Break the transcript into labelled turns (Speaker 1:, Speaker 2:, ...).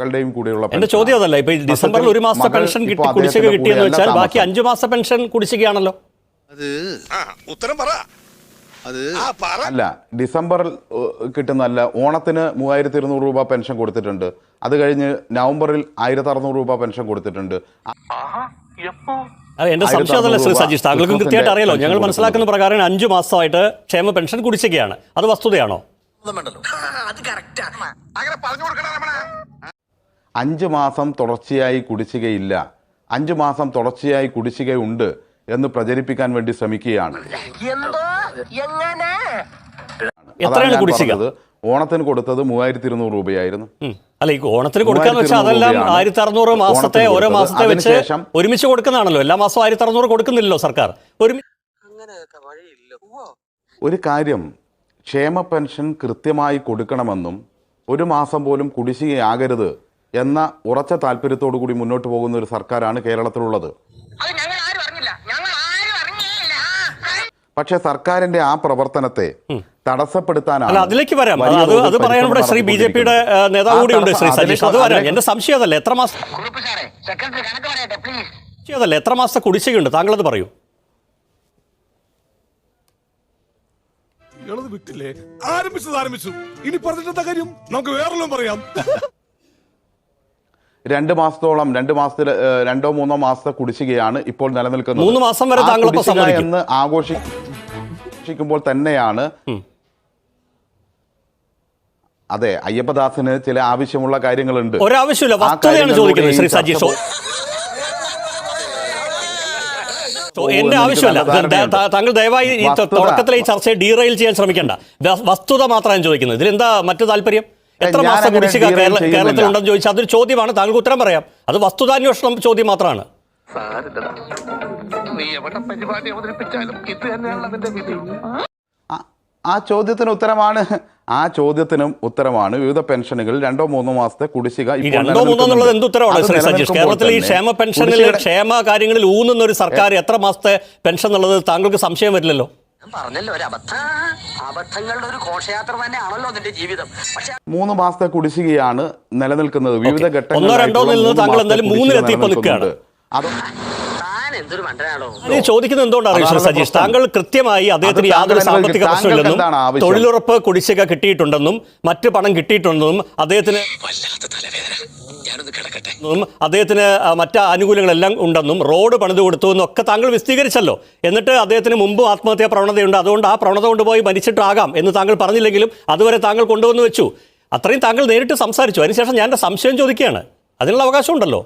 Speaker 1: മകളുടെയും കൂടെയുള്ള
Speaker 2: എന്റെ ചോദ്യം അതല്ല. ഇപ്പൊ ഡിസംബറിൽ ഒരു മാസത്തെ പെൻഷൻ കിട്ടി കുടിശ്ശിക കിട്ടിയെന്ന് വെച്ചാൽ ബാക്കി. അഞ്ചു മാസത്തെ പെൻഷൻ കുടിശ്ശികയാണല്ലോ.
Speaker 3: അത്
Speaker 4: ആ ഉത്തരം പറ.
Speaker 3: അത്
Speaker 4: ആ പറ.
Speaker 1: അല്ല ഡിസംബറിൽ കിട്ടുന്നതല്ല ഓണത്തിന് മൂവായിരത്തി ഇരുന്നൂറ് രൂപ പെൻഷൻ കൊടുത്തിട്ടുണ്ട്. അത് കഴിഞ്ഞ് നവംബറിൽ ആയിരത്തി അറുന്നൂറ് രൂപ പെൻഷൻ കൊടുത്തിട്ടുണ്ട്.
Speaker 2: അത് എന്റെ സംശയം അതല്ല ശ്രീ സജീഷ്. താങ്കൾക്കും കൃത്യമായിട്ട് അറിയാലോ. ഞങ്ങൾ മനസ്സിലാക്കുന്ന പ്രകാരം അഞ്ചു മാസമായിട്ട് ക്ഷേമ പെൻഷൻ കുടിശ്ശികയാണ്. അത് വസ്തുതയാണോ?
Speaker 4: അങ്ങനെ പറഞ്ഞു കൊടുക്കണം
Speaker 1: അഞ്ച് മാസം തുടർച്ചയായി കുടിശ്ശികയില്ല. അഞ്ച് മാസം തുടർച്ചയായി കുടിശ്ശികയുണ്ട് എന്ന് പ്രചരിപ്പിക്കാൻ വേണ്ടി ശ്രമിക്കുകയാണ്.
Speaker 2: എത്രയാണ് കുടിശ്ശിക?
Speaker 1: ഓണത്തിന് കൊടുത്തത് മൂവായിരത്തി ഇരുന്നൂറ് രൂപയായിരുന്നു
Speaker 2: അല്ല ഈ ഓണത്തിന് കൊടുക്കാന്ന് വെച്ചാൽ അതെല്ലാം ആയിരത്തി അറുന്നൂറ് മാസത്തെ ഓരോ മാസത്തെ വെച്ച് ഒരുമിച്ച് കൊടുക്കുന്നതാണല്ലോ. എല്ലാ മാസവും ആയിരത്തി അറുന്നൂറ് കൊടുക്കുന്നില്ലല്ലോ സർക്കാർ.
Speaker 1: ഒരു കാര്യം ക്ഷേമ പെൻഷൻ കൃത്യമായി കൊടുക്കണമെന്നും ഒരു മാസം പോലും കുടിശ്ശികയാകരുത് എന്ന ഉറച്ച താല്പര്യത്തോടു കൂടി മുന്നോട്ട് പോകുന്ന ഒരു സർക്കാരാണ് കേരളത്തിലുള്ളത്.
Speaker 5: പക്ഷെ ഞങ്ങൾ ആരും അറിഞ്ഞില്ല. ഞങ്ങൾ ആരും അറിഞ്ഞില്ല.
Speaker 1: പക്ഷേ സർക്കാരിന്റെ ആ പ്രവർത്തനത്തെ തടസ്സപ്പെടുത്താനാണ്
Speaker 2: അതിലേക്ക് വരാം. അത് അത് പറയാൻ ഇവിടെ ശ്രീ ബി ജെ പിയുടെ നേതാവ് കൂടി ഉണ്ട് ശ്രീ സതീഷ്. അത് വരാം എന്റെ സംശയം അതല്ല. എത്ര മാസം അതല്ല. എത്ര മാസത്തെ കുടിശ്ശികയുണ്ട്? താങ്കളത് പറയൂ.
Speaker 6: വിട്ടില്ലേ? ആരംഭിച്ചത് ആരംഭിച്ചു. ഇനി പറഞ്ഞിട്ടെന്താ കാര്യം? നമുക്ക് വേറെല്ലാം പറയാം.
Speaker 1: രണ്ട് മാസത്തോളം രണ്ട് മാസത്തിൽ രണ്ടോ മൂന്നോ മാസത്തെ കുടിശ്ശികയാണ് ഇപ്പോൾ നിലനിൽക്കുന്നത്.
Speaker 2: മൂന്ന് മാസം വരെ താങ്കൾ
Speaker 1: എന്ന് ആഘോഷിക്കുമ്പോൾ തന്നെയാണ് അതെ അയ്യപ്പദാസിന് ചില ആവശ്യമുള്ള കാര്യങ്ങളുണ്ട്.
Speaker 2: ഒരാവശ്യമില്ല വസ്തുതയാണ് ചോദിക്കുന്നത് ശ്രീ സജീഷ്. എന്റെ ആവശ്യമല്ല. താങ്കൾ ദയവായി തുടക്കത്തിലെ ഈ ചർച്ചയെ ഡീറെയിൽ ചെയ്യാൻ ശ്രമിക്കേണ്ട. വസ്തുത മാത്രമാണ് ചോദിക്കുന്നത്. ഇതിലെന്താ മറ്റു താല്പര്യം? എത്ര മാസം കുടിശ്ശിക
Speaker 1: കേരളത്തിൽ
Speaker 2: കേരള- കേരളത്തിലുണ്ടെന്ന് ചോദിച്ചാൽ അതൊരു ചോദ്യമാണ്. താങ്കൾക്ക് ഉത്തരം പറയാം. അത് വസ്തുതാന്വേഷണം ചോദ്യം മാത്രമാണ്
Speaker 1: ആ- ആ ചോദ്യത്തിന് ഉത്തരമാണ്. ആ ചോദ്യത്തിനും ഉത്തരമാണ്. വിവിധ പെൻഷനുകൾ രണ്ടോ മൂന്നോ മാസത്തെ കുടിശ്ശിക
Speaker 2: രണ്ടോ മൂന്നോ എന്നുള്ളത് എന്ത്. ഉത്തരവാണ് സജീഷ് കേരളത്തിൽ ഈ ക്ഷേമ പെൻഷനിൽ ക്ഷേമ കാര്യങ്ങളിൽ ഊന്നുന്ന ഒരു സർക്കാർ എത്ര മാസത്തെ പെൻഷൻ എന്നുള്ളത് താങ്കൾക്ക് സംശയം വരില്ലല്ലോ?
Speaker 5: പറഞ്ഞല്ലോ ഒരു അബദ്ധ. അബദ്ധങ്ങളുടെ ഒരു ഘോഷയാത്ര തന്നെയാണല്ലോ നിന്റെ ജീവിതം. പക്ഷെ
Speaker 1: മൂന്ന് മാസത്തെ കുടിശ്ശികയാണ് നിലനിൽക്കുന്നത്. വിവിധ ഘട്ടങ്ങളിൽ
Speaker 2: ഒന്നോ രണ്ടോ താങ്കൾ എന്തായാലും
Speaker 1: മൂന്നിലെത്തി. അത്
Speaker 5: താൻ എന്തൊരു മണ്ടനാണോ?
Speaker 2: ചോദിക്കുന്നത് എന്തുകൊണ്ടാണ് സജീഷ്? താങ്കൾ കൃത്യമായി അദ്ദേഹത്തിന് യാതൊരു സാമ്പത്തിക പ്രശ്നമില്ലെന്നും? തൊഴിലുറപ്പ് കുടിശ്ശിക കിട്ടിയിട്ടുണ്ടെന്നും മറ്റ് പണം കിട്ടിയിട്ടുണ്ടെന്നും അദ്ദേഹത്തിന്
Speaker 4: വല്ലാത്ത തലവേദന. ഞാനൊന്ന് കിടക്കട്ടെ.
Speaker 2: എന്നും അദ്ദേഹത്തിന് മറ്റു മറ്റ് ആനുകൂല്യങ്ങളെല്ലാം ഉണ്ടെന്നും റോഡ് പണിത് കൊടുത്തു എന്നൊക്കെ താങ്കൾ വിശദീകരിച്ചല്ലോ. എന്നിട്ട് അദ്ദേഹത്തിന് മുമ്പ് ആത്മഹത്യാ പ്രവണതയുണ്ട്. അതുകൊണ്ട് ആ പ്രവണത കൊണ്ടുപോയി മരിച്ചിട്ടാകാം എന്ന് താങ്കൾ പറഞ്ഞില്ലെങ്കിലും അതുവരെ താങ്കൾ കൊണ്ടുവന്ന് വെച്ചു. അത്രയും താങ്കൾ നേരിട്ട് സംസാരിച്ചു. അതിനുശേഷം ഞാൻ സംശയം ചോദിക്കുകയാണ്. അതിനുള്ള അവകാശമുണ്ടല്ലോ.